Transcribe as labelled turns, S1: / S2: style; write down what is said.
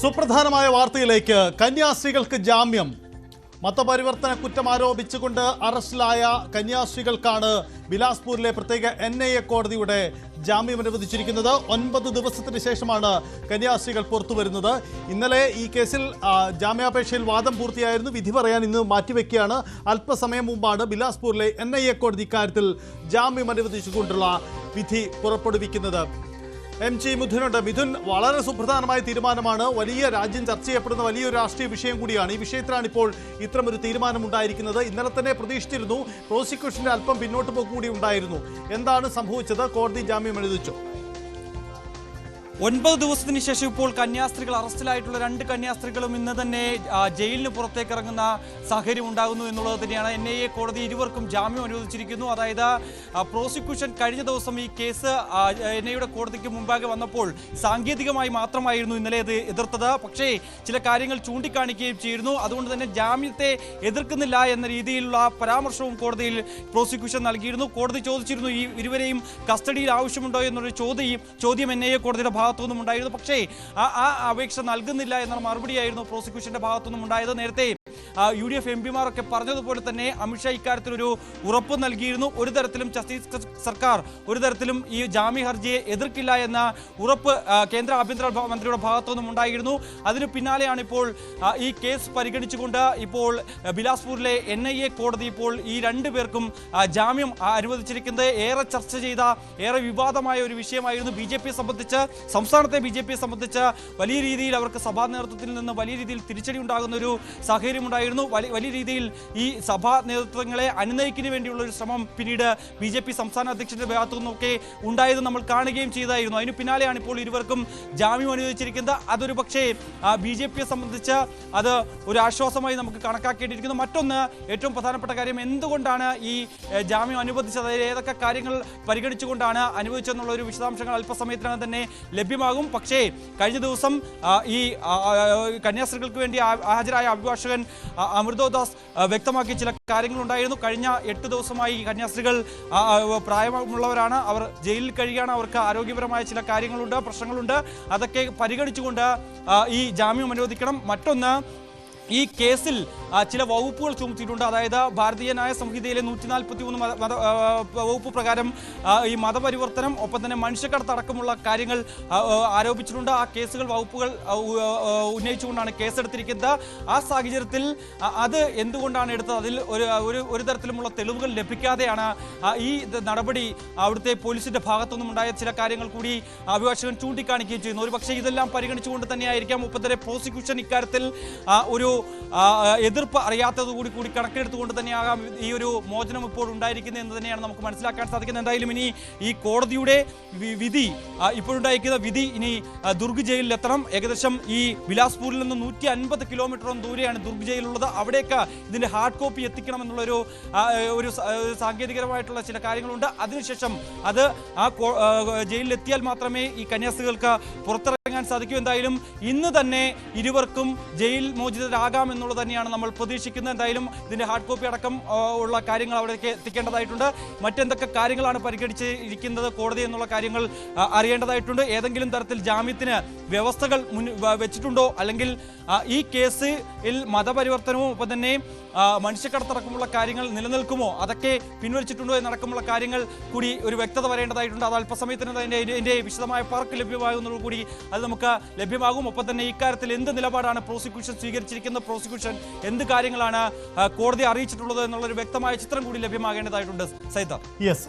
S1: സുപ്രധാനമായ വാർത്തയിലേക്ക് കന്യാസ്ത്രീകൾക്ക് ജാമ്യം. മതപരിവർത്തന കുറ്റം ആരോപിച്ചുകൊണ്ട് അറസ്റ്റിലായ കന്യാസ്ത്രീകൾക്കാണ് ബിലാസ്പൂരിലെ പ്രത്യേക എൻ ഐ എ കോടതിയുടെ ജാമ്യം അനുവദിച്ചിരിക്കുന്നത്. ഒൻപത് ദിവസത്തിന് ശേഷമാണ് കന്യാസ്ത്രീകൾ പുറത്തുവരുന്നത്. ഇന്നലെ ഈ കേസിൽ ജാമ്യാപേക്ഷയിൽ വാദം പൂർത്തിയായിരുന്നു. വിധി പറയാൻ ഇന്ന് മാറ്റിവെക്കുകയാണ്. അല്പസമയം മുമ്പാണ് ബിലാസ്പൂരിലെ എൻ ഐ എ കോടതി ഇക്കാര്യത്തിൽ ജാമ്യം അനുവദിച്ചുകൊണ്ടുള്ള വിധി പുറപ്പെടുവിക്കുന്നത്. എം ജി മിഥുനുണ്ട് മിഥുൻ വളരെ സുപ്രധാനമായ തീരുമാനമാണ്. വലിയ രാജ്യം ചർച്ച ചെയ്യപ്പെടുന്ന വലിയൊരു രാഷ്ട്രീയ വിഷയം കൂടിയാണ്. ഈ വിഷയത്തിലാണ് ഇപ്പോൾ ഇത്തരമൊരു തീരുമാനം ഉണ്ടായിരിക്കുന്നത് ഇന്നലെ തന്നെ പ്രതീക്ഷിച്ചിരുന്നു പ്രോസിക്യൂഷന്റെ അല്പം പിന്നോട്ട് പോക്ക് കൂടി ഉണ്ടായിരുന്നു. എന്താണ് സംഭവിച്ചത്? കോടതി ജാമ്യം അനുവദിച്ചു
S2: ഒൻപത് ദിവസത്തിന് ശേഷം ഇപ്പോൾ കന്യാസ്ത്രീകൾ അറസ്റ്റിലായിട്ടുള്ള രണ്ട് കന്യാസ്ത്രീകളും ഇന്ന് തന്നെ ജയിലിന് പുറത്തേക്ക് ഇറങ്ങുന്ന സാഹചര്യം ഉണ്ടാകുന്നു എന്നുള്ളത് തന്നെയാണ്. എൻ ഐ എ കോടതി ഇരുവർക്കും ജാമ്യം അനുവദിച്ചിരിക്കുന്നു. അതായത് പ്രോസിക്യൂഷൻ കഴിഞ്ഞ ദിവസം ഈ കേസ് എൻ ഐയുടെ കോടതിക്ക് മുമ്പാകെ വന്നപ്പോൾ സാങ്കേതികമായി മാത്രമായിരുന്നു ഇന്നലെ ഇത് എതിർത്തത്. പക്ഷേ ചില കാര്യങ്ങൾ ചൂണ്ടിക്കാണിക്കുകയും ചെയ്യുന്നു അതുകൊണ്ട് തന്നെ ജാമ്യത്തെ എതിർക്കുന്നില്ല എന്ന രീതിയിലുള്ള പരാമർശവും കോടതിയിൽ പ്രോസിക്യൂഷൻ നൽകിയിരുന്നു. കോടതി ചോദിച്ചിരുന്നു ഈ ഇരുവരെയും കസ്റ്റഡിയിൽ ആവശ്യമുണ്ടോ എന്നൊരു ചോദ്യം ചോദ്യം എൻ ഐ എ കോടതിയുടെ ഭാഗത്തുനിന്നും ഉണ്ടായിരുന്നു പക്ഷേ ആ ആ അപേക്ഷ നൽകുന്നില്ല എന്ന മറുപടിയായിരുന്നു പ്രോസിക്യൂഷന്റെ ഭാഗത്തുനിന്നും ഉണ്ടായത് നേരത്തെ യു ഡി എഫ് എം പിമാരൊക്കെ പറഞ്ഞതുപോലെ തന്നെ അമിത്ഷാ ഇക്കാര്യത്തിൽ ഒരു ഉറപ്പ് നൽകിയിരുന്നു. ഒരു തരത്തിലും ഛത്തീസ്ഗഡ് സർക്കാർ ഒരു തരത്തിലും ഈ ജാമ്യ ഹർജിയെ എതിർക്കില്ല എന്ന ഉറപ്പ് കേന്ദ്ര ആഭ്യന്തര മന്ത്രിയുടെ ഭാഗത്തുനിന്നും ഉണ്ടായിരുന്നു. അതിന് പിന്നാലെയാണ് ഇപ്പോൾ ഈ കേസ് പരിഗണിച്ചുകൊണ്ട് ഇപ്പോൾ ബിലാസ്പൂരിലെ എൻ ഐ എ കോടതി ഇപ്പോൾ ഈ രണ്ടു പേർക്കും ജാമ്യം അനുവദിച്ചിരിക്കുന്നത്. ഏറെ ചർച്ച ചെയ്ത ഏറെ വിവാദമായ ഒരു വിഷയമായിരുന്നു ബി ജെ സംബന്ധിച്ച്. സംസ്ഥാനത്തെ ബി ജെ സംബന്ധിച്ച് വലിയ രീതിയിൽ അവർക്ക് സഭാ നേതൃത്വത്തിൽ നിന്ന് വലിയ രീതിയിൽ തിരിച്ചടി ഉണ്ടാകുന്ന ഒരു സാഹചര്യം ഉണ്ടായിരുന്നു വലിയ വലിയ രീതിയിൽ ഈ സഭാ നേതൃത്വങ്ങളെ അനുനയിക്കുന്നതിന് വേണ്ടിയുള്ള ഒരു ശ്രമം പിന്നീട് ബി ജെ പി സംസ്ഥാന അധ്യക്ഷന്റെ ഭാഗത്തു നിന്നൊക്കെ ഉണ്ടായത് നമ്മൾ കാണുകയും ചെയ്തായിരുന്നു. അതിന് പിന്നാലെയാണ് ഇപ്പോൾ ഇരുവർക്കും ജാമ്യം അനുവദിച്ചിരിക്കുന്നത്. അതൊരു പക്ഷേ ബി ജെ പിയെ സംബന്ധിച്ച് അത് ഒരു ആശ്വാസമായി നമുക്ക് കണക്കാക്കേണ്ടിയിരിക്കുന്നു. മറ്റൊന്ന് ഏറ്റവും പ്രധാനപ്പെട്ട കാര്യം എന്തുകൊണ്ടാണ് ഈ ജാമ്യം അനുവദിച്ചത്? ഏതൊക്കെ കാര്യങ്ങൾ പരിഗണിച്ചുകൊണ്ടാണ് അനുവദിച്ചെന്നുള്ള ഒരു വിശദാംശങ്ങൾ അല്പസമയത്തിനകം തന്നെ ലഭ്യമാകും. പക്ഷേ കഴിഞ്ഞ ദിവസം ഈ കന്യാസ്ത്രീകൾക്ക് വേണ്ടി ഹാജരായ അഭിഭാഷകൻ അമൃതോദാസ് വ്യക്തമാക്കിയ ചില കാര്യങ്ങളുണ്ടായിരുന്നു. കഴിഞ്ഞ എട്ട് ദിവസമായി കന്യാസ്ത്രീകൾ പ്രായമുള്ളവരാണ്. അവർ ജയിലിൽ കഴിയുകയാണ്. അവർക്ക് ആരോഗ്യപരമായ ചില കാര്യങ്ങളുണ്ട് പ്രശ്നങ്ങളുണ്ട്. അതൊക്കെ പരിഗണിച്ചുകൊണ്ട് ഈ ജാമ്യം അനുവദിക്കണം. മറ്റൊന്ന് ഈ കേസിൽ ചില വകുപ്പുകൾ ചുമത്തിയിട്ടുണ്ട്. അതായത് ഭാരതീയ ന്യായ സംഹിതയിലെ നൂറ്റി നാൽപ്പത്തി മൂന്ന് മത വകുപ്പ് പ്രകാരം ഈ മതപരിവർത്തനം ഒപ്പം തന്നെ മനുഷ്യക്കടത്തടക്കമുള്ള കാര്യങ്ങൾ ആരോപിച്ചിട്ടുണ്ട്. ആ കേസുകൾ വകുപ്പുകൾ ഉന്നയിച്ചുകൊണ്ടാണ് കേസെടുത്തിരിക്കുന്നത്. ആ സാഹചര്യത്തിൽ അത് എന്തുകൊണ്ടാണ് എടുത്തത്? അതിൽ ഒരു ഒരു തരത്തിലുമുള്ള തെളിവുകൾ ലഭിക്കാതെയാണ് ഈ നടപടി അവിടുത്തെ പോലീസിന്റെ ഭാഗത്തുനിന്നും ഉണ്ടായ ചില കാര്യങ്ങൾ കൂടി അഭിഭാഷകൻ ചൂണ്ടിക്കാണിക്കുകയും ചെയ്യുന്നു. ഒരു ഇതെല്ലാം പരിഗണിച്ചുകൊണ്ട് തന്നെയായിരിക്കാം. ഒപ്പം തന്നെ പ്രോസിക്യൂഷൻ ഇക്കാര്യത്തിൽ ഒരു എതിർപ്പ് അറിയാത്തത് കൂടി കൂടി കണക്കിലെടുത്തുകൊണ്ട് തന്നെയാകാം ഈ ഒരു മോചനം ഇപ്പോൾ ഉണ്ടായിരിക്കുന്നത് എന്ന് തന്നെയാണ് നമുക്ക് മനസ്സിലാക്കാൻ സാധിക്കുന്നത്. എന്തായാലും ഇനി ഈ കോടതിയുടെ വിധി ഇപ്പോഴുണ്ടായിരിക്കുന്ന വിധി ഇനി ദുർഗ് ജയിലിൽ എത്തണം ഏകദേശം ഈ ബിലാസ്പൂരിൽ നിന്ന് നൂറ്റി അൻപത് കിലോമീറ്ററോളം ദൂരെയാണ് ദുർഗ് ജയിലുള്ളത്. അവിടേക്ക് ഇതിന്റെ ഹാർഡ് കോപ്പി എത്തിക്കണം എന്നുള്ളൊരു ഒരു സാങ്കേതികപരമായിട്ടുള്ള ചില കാര്യങ്ങളുണ്ട്. അതിനുശേഷം അത് ആ ജയിലിലെത്തിയാൽ മാത്രമേ ഈ കന്യാസ്ത്രീകൾക്ക് പുറത്തിറങ്ങാൻ സാധിക്കും. എന്തായാലും ഇന്ന് തന്നെ ഇരുവർക്കും ജയിൽ മോചിതരാകാം എന്നുള്ളത് തന്നെയാണ് നമ്മൾ പ്രതീക്ഷിക്കുന്നത്. എന്തായാലും ഇതിന്റെ ഹാർഡ് കോപ്പി അടക്കം ഉള്ള കാര്യങ്ങൾ അവിടേക്ക് എത്തിക്കേണ്ടതായിട്ടുണ്ട്. മറ്റെന്തൊക്കെ കാര്യങ്ങളാണ് പരിഗണിച്ച് ഇരിക്കുന്നത് കോടതി എന്നുള്ള കാര്യങ്ങൾ അറിയേണ്ടതായിട്ടുണ്ട്. ഏതെങ്കിലും തരത്തിൽ ജാമ്യത്തിന് വ്യവസ്ഥകൾ വെച്ചിട്ടുണ്ടോ? അല്ലെങ്കിൽ ഈ കേസിൽ മതപരിവർത്തനവും ഒപ്പം തന്നെ മനുഷ്യക്കടത്തടക്കമുള്ള കാര്യങ്ങൾ നിലനിൽക്കുമോ? അതൊക്കെ പിൻവലിച്ചിട്ടുണ്ടോ എന്നടക്കമുള്ള കാര്യങ്ങൾ കൂടി ഒരു വ്യക്തത വരേണ്ടതായിട്ടുണ്ട്. അത് അല്പസമയത്തിന് ഇതിന്റെ വിശദമായ പാർക്ക് ലഭ്യമാകുന്നത് കൂടി അത് നമുക്ക് ലഭ്യമാകും. ഒപ്പം തന്നെ ഇക്കാര്യത്തിൽ എന്ത് നിലപാടാണ് പ്രോസിക്യൂഷൻ സ്വീകരിച്ചിരിക്കുന്നത്? പ്രോസിക്യൂഷൻ എന്ത് കാര്യങ്ങളാണ് കോടതി അറിയിച്ചിട്ടുള്ളത് എന്നുള്ളൊരു വ്യക്തമായ ചിത്രം കൂടി ലഭ്യമാകേണ്ടതായിട്ടുണ്ട്. സൈത
S1: യെസ്